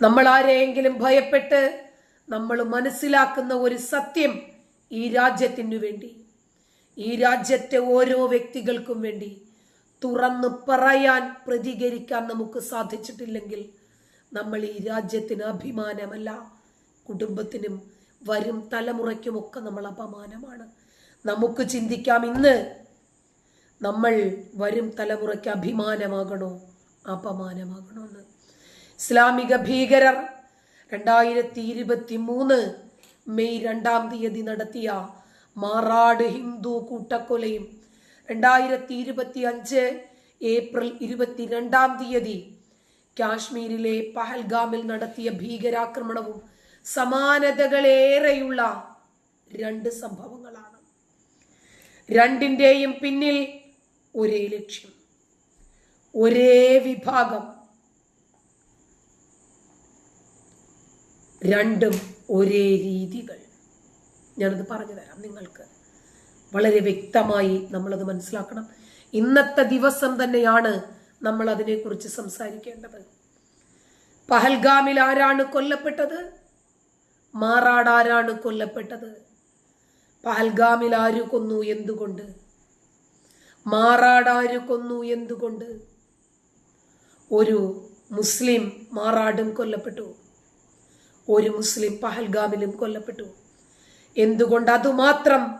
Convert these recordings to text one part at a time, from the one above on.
നമ്മൾ ആരെയെങ്കിലും ഭയപ്പെട്ട് നമ്മൾ മനസ്സിലാക്കുന്ന ഒരു സത്യം ഈ രാജ്യത്തിനു വേണ്ടി ഈ രാജ്യത്തെ ഓരോ വ്യക്തികൾക്കും വേണ്ടി തുറന്ന് പറയാൻ പ്രതികരിക്കാൻ നമുക്ക് സാധിച്ചിട്ടില്ലെങ്കിൽ നമ്മൾ ഈ രാജ്യത്തിന് അഭിമാനമല്ല കുടുംബത്തിനും വരും തലമുറയ്ക്കുമൊക്കെ നമ്മൾ അപമാനമാണ്. നമുക്ക് ചിന്തിക്കാം ഇന്ന് നമ്മൾ വരും തലമുറയ്ക്ക് അഭിമാനമാകണോ അപമാനമാകണോ എന്ന്. ഇസ്ലാമിക ഭീകരർ രണ്ടായിരത്തി ഇരുപത്തി മൂന്ന് മെയ് രണ്ടാം തീയതി നടത്തിയ മാറാട് ഹിന്ദു കൂട്ടക്കൊലയും രണ്ടായിരത്തി ഇരുപത്തി അഞ്ച് ഏപ്രിൽ ഇരുപത്തിരണ്ടാം തീയതി കാശ്മീരിലെ പഹൽഗാമിൽ നടത്തിയ ഭീകരാക്രമണവും സമാനതകളേറെയുള്ള രണ്ട് സംഭവങ്ങളാണ്. രണ്ടിന്റെയും പിന്നിൽ ഒരേ ലക്ഷ്യം. ഒരേ വിഭാഗം. രണ്ടും ഒരേ രീതികൾ. ഞാനത് പറഞ്ഞു തരാം നിങ്ങൾക്ക്. വളരെ വ്യക്തമായി നമ്മളത് മനസ്സിലാക്കണം. ഇന്നത്തെ ദിവസം തന്നെയാണ് നമ്മൾ അതിനെക്കുറിച്ച് സംസാരിക്കേണ്ടത്. പഹൽഗാമിൽ ആരാണ് കൊല്ലപ്പെട്ടത്? മാറാട് ആരാണ് കൊല്ലപ്പെട്ടത്? പഹൽഗാമിൽ ആര് കൊന്നു എന്തുകൊണ്ട്? മാറാട് ആര് കൊന്നു എന്തുകൊണ്ട്? ഒരു മുസ്ലിം മാറാടും കൊല്ലപ്പെട്ടു. ഒരു മുസ്ലിം പഹൽഗാമിലും കൊല്ലപ്പെട്ടു. എന്തുകൊണ്ട് അതുമാത്രം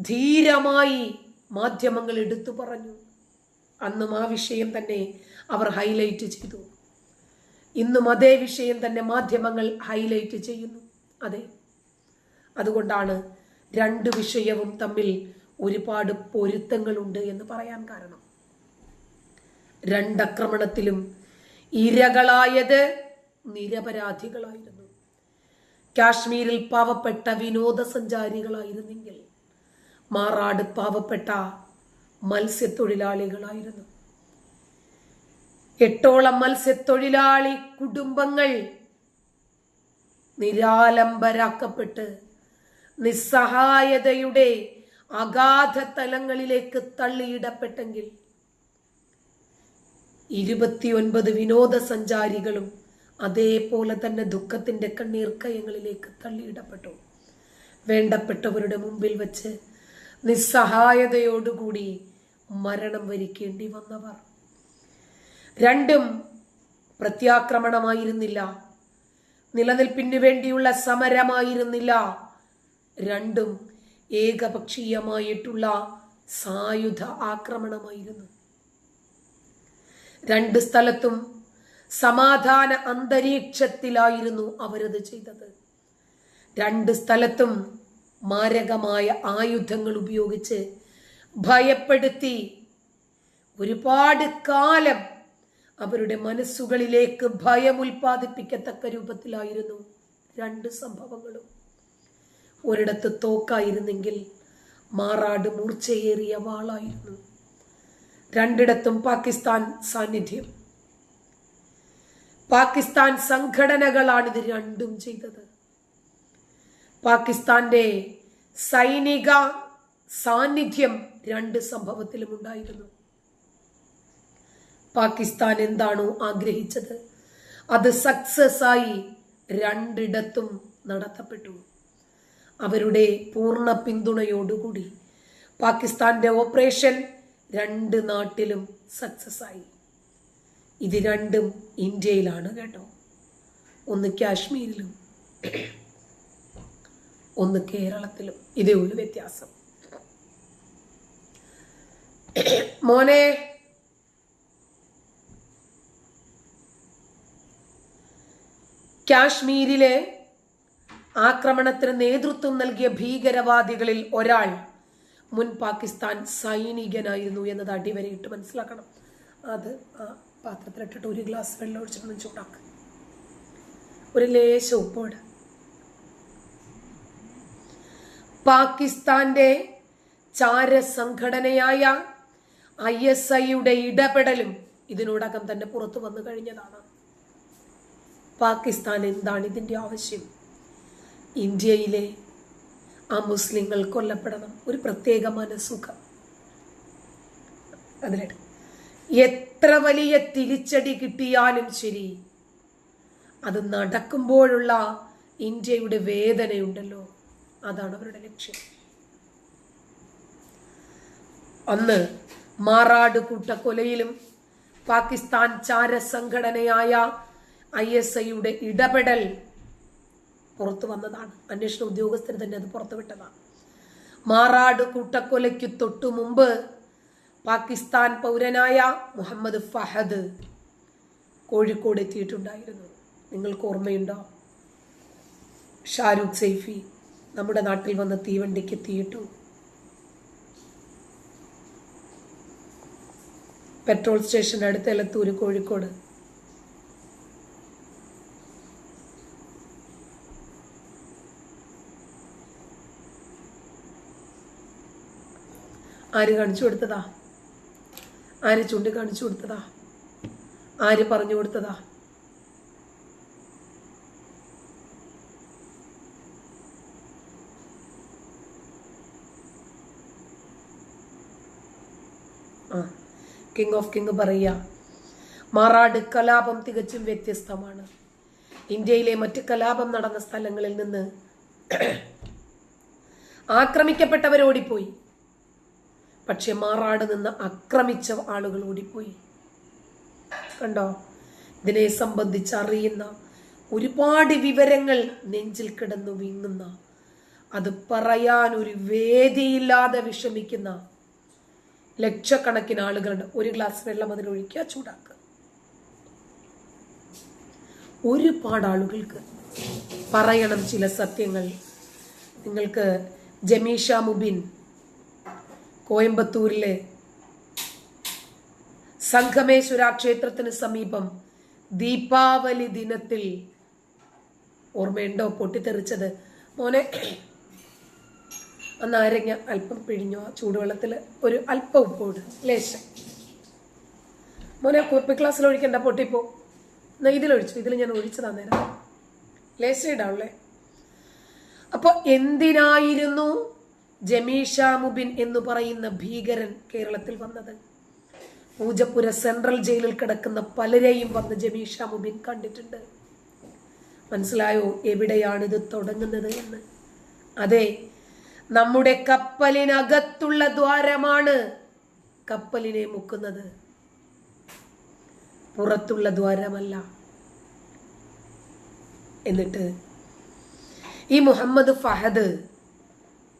ധീരമായി മാധ്യമങ്ങൾ എടുത്തു പറഞ്ഞു? അന്നും ആ വിഷയം തന്നെ അവർ ഹൈലൈറ്റ് ചെയ്തു. ഇന്നും അതേ വിഷയം തന്നെ മാധ്യമങ്ങൾ ഹൈലൈറ്റ് ചെയ്യുന്നു. അതെ. അതുകൊണ്ടാണ് രണ്ട് വിഷയവും തമ്മിൽ ഒരുപാട് പൊരുത്തങ്ങളുണ്ട് എന്ന് പറയാൻ കാരണം. രണ്ടക്രമണത്തിലും ഇരകളായത് നിരപരാധികളായിരുന്നു. കാശ്മീരിൽ പാവപ്പെട്ട വിനോദസഞ്ചാരികളായിരുന്നെങ്കിൽ മാറാട് പാവപ്പെട്ട മത്സ്യത്തൊഴിലാളികളായിരുന്നു. എട്ടോളം മത്സ്യത്തൊഴിലാളി കുടുംബങ്ങൾ നിരാലംബരാക്കപ്പെട്ട് നിസ്സഹായതയുടെ അഗാധ തലങ്ങളിലേക്ക് തള്ളിയിടപ്പെട്ടെങ്കിൽ ഇരുപത്തിയൊൻപത് വിനോദസഞ്ചാരികളും അതേപോലെ തന്നെ ദുഃഖത്തിന്റെ കണ്ണീർ കയങ്ങളിലേക്ക് തള്ളിയിടപ്പെട്ടു. വേണ്ടപ്പെട്ടവരുടെ മുമ്പിൽ വച്ച് നിസ്സഹായതയോടുകൂടി മരണം വരിക്കേണ്ടി വന്നവർ. രണ്ടും പ്രത്യാക്രമണമായിരുന്നില്ല. നിലനിൽപ്പിന് വേണ്ടിയുള്ള സമരമായിരുന്നില്ല. രണ്ടും ഏകപക്ഷീയമായിട്ടുള്ള സായുധ ആക്രമണമായിരുന്നു. രണ്ട് സ്ഥലത്തും സമാധാന അന്തരീക്ഷത്തിലായിരുന്നു അവരത് ചെയ്തത്. രണ്ട് സ്ഥലത്തും മാരകമായ ആയുധങ്ങൾ ഉപയോഗിച്ച് ഭയപ്പെടുത്തി ഒരുപാട് കാലം അവരുടെ മനസ്സുകളിലേക്ക് ഭയം ഉൽപ്പാദിപ്പിക്കത്തക്ക രൂപത്തിലായിരുന്നു രണ്ട് സംഭവങ്ങളും. ഒരിടത്ത് തോക്കായിരുന്നെങ്കിൽ മാറാട് മൂർച്ചയേറിയ വാളായിരുന്നു. രണ്ടിടത്തും പാകിസ്ഥാൻ സാന്നിധ്യം. പാകിസ്ഥാൻ സംഘടനകളാണ് ഇത് രണ്ടും ചെയ്തത്. പാകിസ്ഥാന്റെ സൈനിക സാന്നിധ്യം രണ്ട് സംഭവത്തിലും ഉണ്ടായിരുന്നു. പാകിസ്ഥാൻ എന്താണോ ആഗ്രഹിച്ചത് അത് സക്സസ് ആയി രണ്ടിടത്തും നടത്തപ്പെട്ടു. അവരുടെ പൂർണ പിന്തുണയോടുകൂടി പാകിസ്ഥാന്റെ ഓപ്പറേഷൻ രണ്ട് നാട്ടിലും സക്സസ് ആയി. ഇത് രണ്ടും ഇന്ത്യയിലാണ് കേട്ടോ. ഒന്ന് കാശ്മീരിലും ഒന്ന് കേരളത്തിലും. ഇതേ ഉള്ളു വ്യത്യാസം. മോനെ കാശ്മീരിലെ ആക്രമണത്തിന് നേതൃത്വം നൽകിയ ഭീകരവാദികളിൽ ഒരാൾ മുൻ പാകിസ്ഥാൻ സൈനികനായിരുന്നു എന്നത് അടിവരയിട്ട് മനസ്സിലാക്കണം. അത് പാത്രത്തിലിട്ടിട്ട് ഒരു ഗ്ലാസ് വെള്ളം ഒഴിച്ചിട്ടൊന്ന് ചൂടാക്കുക ഒരു ലേശ ഉപ്പോട് പാകിസ്ഥാന്റെ ചാര സംഘടനയായ ഐ എസ് ഐയുടെ ഇടപെടലും ഇതിനോടകം തന്നെ പുറത്തു വന്നു കഴിഞ്ഞതാണ്. പാകിസ്ഥാൻ എന്താണ് ഇതിന്റെ ആവശ്യം? ഇന്ത്യയിലെ ആ മുസ്ലിങ്ങൾ കൊല്ലപ്പെടണം. ഒരു പ്രത്യേക മനസുഖം അതിലിട്ട് എത്ര വലിയ തിരിച്ചടി കിട്ടിയാലും ശരി. അത് നടക്കുമ്പോഴുള്ള ഇന്ത്യയുടെ വേദനയുണ്ടല്ലോ. അതാണ് അവരുടെ ലക്ഷ്യം. അന്ന് മാറാട് കൂട്ടക്കൊലയിലും പാകിസ്ഥാൻ ചാര സംഘടനയായ ഐ എസ് ഐയുടെ ഇടപെടൽ പുറത്തു വന്നതാണ്. അന്വേഷണ ഉദ്യോഗസ്ഥർ തന്നെ അത് പുറത്തുവിട്ടതാണ്. മാറാട് കൂട്ടക്കൊലയ്ക്ക് തൊട്ടു മുമ്പ് പാകിസ്ഥാൻ പൗരനായ മുഹമ്മദ് ഫഹദ് കോഴിക്കോട് എത്തിയിട്ടുണ്ടായിരുന്നു. നിങ്ങൾക്ക് ഓർമ്മയുണ്ടോ? ഷാരൂഖ് സൈഫി നമ്മുടെ നാട്ടിൽ വന്ന് തീവണ്ടിക്ക് എത്തിയിട്ടു. പെട്രോൾ സ്റ്റേഷന്റെ അടുത്ത് എലത്തൂര് കോഴിക്കോട്. ആര് കാണിച്ചു കൊടുത്തതാ? ആര് ചൂണ്ടിക്കാണിച്ചു കൊടുത്തതാ? ആര് പറഞ്ഞു കൊടുത്തതാ? കിങ് ഓഫ് കിങ് പറയുക മാറാട് കലാപം തികച്ചും വ്യത്യസ്തമാണ്. ഇന്ത്യയിലെ മറ്റ് കലാപം നടന്ന സ്ഥലങ്ങളിൽ നിന്ന് ആക്രമിക്കപ്പെട്ടവർ ഓടിപ്പോയി പക്ഷെ മാറാട് നിന്ന് ആക്രമിച്ച ആളുകൾ ഓടിപ്പോയി. കണ്ടോ? ഇതിനെ സംബന്ധിച്ച് അറിയുന്ന ഒരുപാട് വിവരങ്ങൾ നെഞ്ചിൽ കിടന്നു വിങ്ങുന്ന അത് പറയാൻ ഒരു വേദിയില്ലാതെ വിഷമിക്കുന്ന ലക്ഷക്കണക്കിന് ആളുകളുണ്ട്. ഒരു ഗ്ലാസ് വെള്ളം അതിൽ ഒഴിക്കുക ചൂടാക്കുക. ഒരുപാട് ആളുകൾക്ക് പറയണം ചില സത്യങ്ങൾ. നിങ്ങൾക്ക് ജമീഷ മുബിൻ കോയമ്പത്തൂരിലെ സംഘമേശ്വര ക്ഷേത്രത്തിന് സമീപം ദീപാവലി ദിനത്തിൽ ഓർമ്മയുണ്ടോ? പൊട്ടിത്തെറിച്ചത്. മോനെ ആ നാരങ്ങ അല്പം പിഴിഞ്ഞോ? ചൂടുവെള്ളത്തിൽ ഒരു അല്പം ഉപ്പോട് ലേശം. മോനെ കുപ്പി ക്ലാസ്സിൽ ഒഴിക്കണ്ട പൊട്ടിപ്പോ. എന്നാ ഇതിലൊഴിച്ചു ഇതിൽ ഞാൻ ഒഴിച്ചതാ നേരം. ലേശം ഇടാവുള്ളേ അപ്പൊ എന്തിനായിരുന്നു ജമീഷ മുബിൻ എന്ന് പറയുന്ന ഭീകരൻ കേരളത്തിൽ വന്നത്. പൂജപ്പുര സെൻട്രൽ ജയിലിൽ കിടക്കുന്ന പലരെയും വന്ന് ജമീഷ മുബിൻ കണ്ടിട്ടുണ്ട്. മനസ്സിലായോ? എവിടെയാണിത് തുടങ്ങുന്നത് എന്ന്. അതെ നമ്മുടെ കപ്പലിനകത്തുള്ള ദ്വാരമാണ് കപ്പലിനെ മുക്കുന്നത്. പുറത്തുള്ള ദ്വാരമല്ല. എന്നിട്ട് ഈ മുഹമ്മദ് ഫഹദ്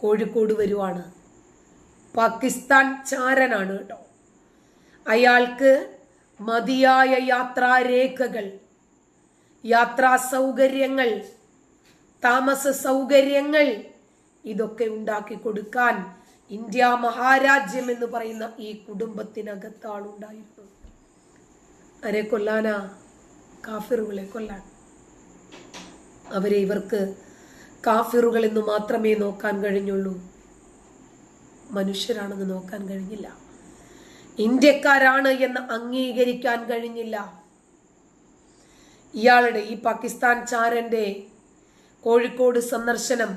കോഴിക്കോട് വരുവാണ്. പാകിസ്ഥാൻ ചാരനാണ് കേട്ടോ. അയാൾക്ക് മതിയായ യാത്രാരേഖകൾ യാത്രാ സൗകര്യങ്ങൾ താമസ സൗകര്യങ്ങൾ ഇതൊക്കെ ഉണ്ടാക്കി കൊടുക്കാൻ ഇന്ത്യ മഹാരാജ്യം എന്ന് പറയുന്ന ഈ കുടുംബത്തിനകത്ത് ആളുണ്ടായിരുന്നു ആരെ കൊല്ലാനാ? കാഫിറുകളെ കൊല്ലാൻ. അവരെ ഇവർക്ക് കാഫിറുകൾ എന്ന് മാത്രമേ നോക്കാൻ കഴിഞ്ഞുള്ളൂ. മനുഷ്യരാണെന്ന് നോക്കാൻ കഴിഞ്ഞില്ല. ഇന്ത്യക്കാരാണ് എന്ന് അംഗീകരിക്കാൻ കഴിഞ്ഞില്ല. ഇയാളുടെ ഈ പാകിസ്ഥാൻ ചാരന്റെ കോഴിക്കോട് സന്ദർശനം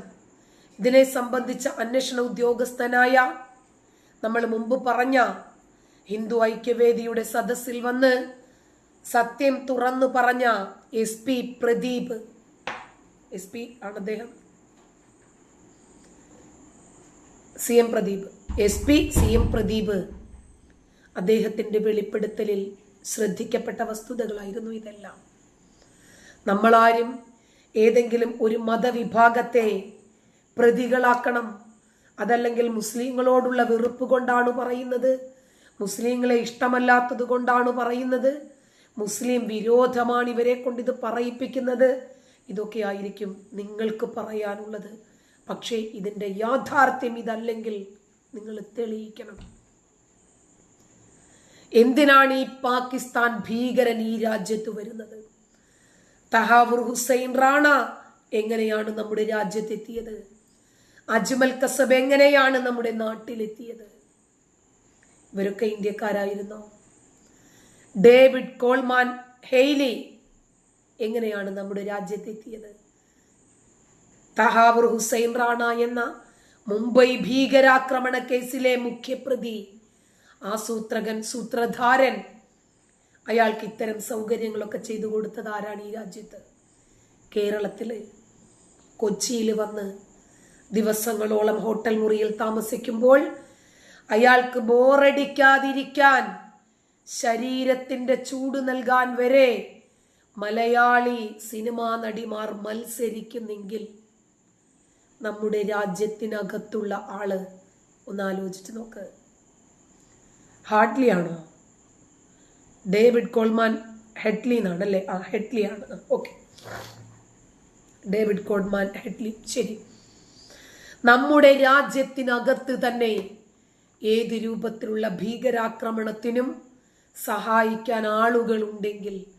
ഇതിനെ സംബന്ധിച്ച അന്വേഷണ ഉദ്യോഗസ്ഥനായ നമ്മൾ മുമ്പ് പറഞ്ഞ ഹിന്ദു ഐക്യവേദിയുടെ സദസ്സിൽ വന്ന് സത്യം തുറന്നു പറഞ്ഞ S P Pradeep S P ആണ് അദ്ദേഹം. C M Pradeep. S P C M Pradeep അദ്ദേഹത്തിന്റെ വെളിപ്പെടുത്തലിൽ ശ്രദ്ധിക്കപ്പെട്ട വസ്തുതകളായിരുന്നു ഇതെല്ലാം. നമ്മളാരും ഏതെങ്കിലും ഒരു മതവിഭാഗത്തെ പ്രതികളാക്കണം. അതല്ലെങ്കിൽ മുസ്ലിങ്ങളോടുള്ള വെറുപ്പ് കൊണ്ടാണ് പറയുന്നത്. മുസ്ലിങ്ങളെ ഇഷ്ടമല്ലാത്തത് കൊണ്ടാണ് പറയുന്നത്. മുസ്ലിം വിരോധമാണ് ഇവരെ കൊണ്ട് ഇത് പറയിപ്പിക്കുന്നത്. ഇതൊക്കെ ആയിരിക്കും നിങ്ങൾക്ക് പറയാനുള്ളത്. പക്ഷേ ഇതിന്റെ യാഥാർത്ഥ്യം ഇതല്ലെങ്കിൽ നിങ്ങൾ തെളിയിക്കണം. എന്തിനാണ് ഈ പാകിസ്ഥാൻ ഭീകരൻ ഈ രാജ്യത്ത് വരുന്നത്? തഹാവുർ ഹുസൈൻ റാണ എങ്ങനെയാണ് നമ്മുടെ രാജ്യത്തെത്തിയത്? അജ്മൽ കസബ് എങ്ങനെയാണ് നമ്മുടെ നാട്ടിലെത്തിയത്? ഇവരൊക്കെ ഇന്ത്യക്കാരായിരുന്നോ? ഡേവിഡ് കോൾമാൻ ഹെയ്ലി എങ്ങനെയാണ് നമ്മുടെ രാജ്യത്തെത്തിയത്? തഹാവുർ ഹുസൈൻ റാണ എന്ന മുംബൈ ഭീകരാക്രമണ കേസിലെ മുഖ്യപ്രതി ആസൂത്രകൻ സൂത്രധാരൻ അയാൾക്ക് ഇത്തരം സൗകര്യങ്ങളൊക്കെ ചെയ്തു കൊടുത്തത് ആരാണ് ഈ രാജ്യത്ത്? കേരളത്തിൽ കൊച്ചിയിൽ വന്ന് ദിവസങ്ങളോളം ഹോട്ടൽ മുറിയിൽ താമസിക്കുമ്പോൾ അയാൾക്ക് ബോറടിക്കാതിരിക്കാൻ ശരീരത്തിന്റെ ചൂട് നൽകാൻ വരെ മലയാളി സിനിമാ നടിമാർ മത്സരിക്കുന്നെങ്കിൽ നമ്മുടെ രാജ്യത്തിനകത്തുള്ള ആൾ ഒന്ന് ആലോചിച്ച് നോക്ക്. ഹാർഡ്ലി ആണോ ഡേവിഡ് കോൾമാൻ ഹെഡ്ലി എന്നാണല്ലേ? ആ ഹെഡ്ലി ആണ്. ഓക്കെ. ഡേവിഡ് കോൾമാൻ ഹെഡ്ലി ശരി. നമ്മുടെ രാജ്യത്തിനകത്ത് തന്നെ ഏത് രൂപത്തിലുള്ള ഭീകരാക്രമണത്തിനും സഹായിക്കാൻ ആളുകളുണ്ടെങ്കിൽ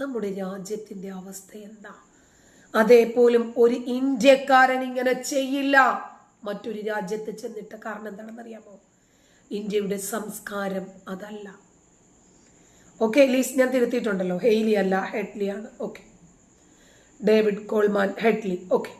നമ്മുടെ രാജ്യത്തിന്റെ അവസ്ഥ എന്താ? അതേപോലും ഒരു ഇന്ത്യക്കാരൻ ഇങ്ങനെ ചെയ്യില്ല. മറ്റൊരു രാജ്യത്ത് ചെന്നിട്ട് കാരണം എന്താണെന്നറിയാമോ? ഇന്ത്യയുടെ സംസ്കാരം അതല്ല. ഓക്കെ ലീസ് ഞാൻ തിരുത്തിയിട്ടുണ്ടല്ലോ. ഹെയ്ലി അല്ല ഹെഡ്ലി ആണ്. Okay David Coleman Headley. Okay